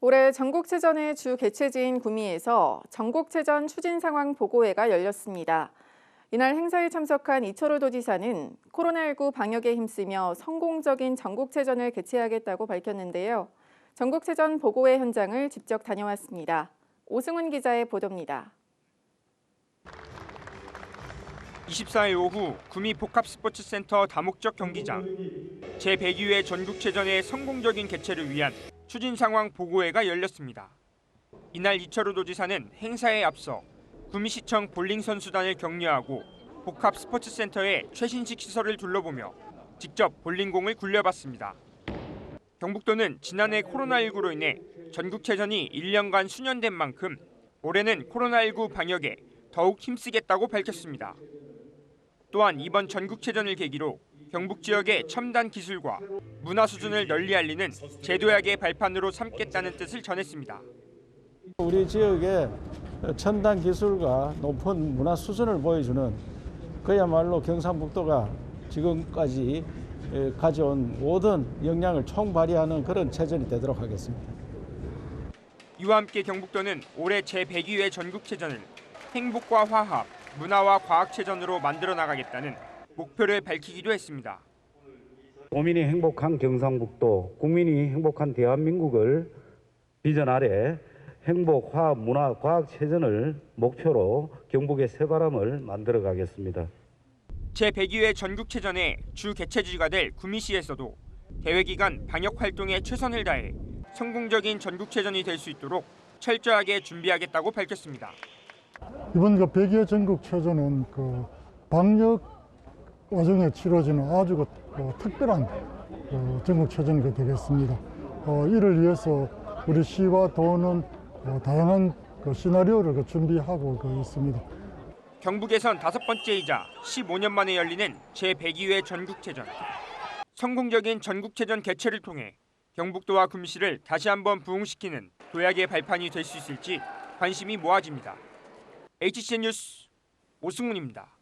올해 전국체전의 주 개최지인 구미에서 전국체전 추진 상황 보고회가 열렸습니다. 이날 행사에 참석한 이철호 도지사는 코로나19 방역에 힘쓰며 성공적인 전국체전을 개최하겠다고 밝혔는데요. 전국체전 보고회 현장을 직접 다녀왔습니다. 오승훈 기자의 보도입니다. 24일 오후 구미 복합스포츠센터 다목적 경기장 제102회 전국체전의 성공적인 개최를 위한 추진 상황 보고회가 열렸습니다. 이날 이철우 도지사는 행사에 앞서 구미시청 볼링 선수단을 격려하고 복합 스포츠 센터의 최신식 시설을 둘러보며 직접 볼링공을 굴려봤습니다. 경북도는 지난해 코로나19로 인해 전국체전이 1년간 수년된 만큼 올해는 코로나19 방역에 더욱 힘쓰겠다고 밝혔습니다. 또한 이번 전국체전을 계기로 경북 지역의 첨단 기술과 문화 수준을 널리 알리는 제도약의 발판으로 삼겠다는 뜻을 전했습니다. 우리 지역의 첨단 기술과 높은 문화 수준을 보여주는 그야말로 경상북도가 지금까지 가져온 모든 역량을 총발휘하는 그런 체전이 되도록 하겠습니다. 이와 함께 경북도는 올해 제102회 전국체전을 행복과 화합, 문화와 과학체전으로 만들어 나가겠다는 목표를 밝히기도 했습니다. 도민이 행복한 경상북도, 국민이 행복한 대한민국을 비전 아래 행복, 화합, 문화, 과학 체전을 목표로 경북의 새바람을 만들어 가겠습니다. 제102회 전국체전의 주 개최지가 될 구미시에서도 대회 기간 방역 활동에 최선을 다해 성공적인 전국체전이 될 수 있도록 철저하게 준비하겠다고 밝혔습니다. 이번 그 100여 전국 체전은 그 방역 와중에 치러지는 아주 그, 그 특별한 그 전국 체전이 되겠습니다. 어, 이를 위해서 우리 시와 도는 어, 다양한 그 시나리오를 그 준비하고 그 있습니다. 경북에선 다섯 번째이자 15년 만에 열리는 제102회 전국체전. 성공적인 전국체전 개최를 통해 경북도와 금시를 다시 한번 부흥시키는 도약의 발판이 될 수 있을지 관심이 모아집니다. HCN 뉴스 오승훈입니다.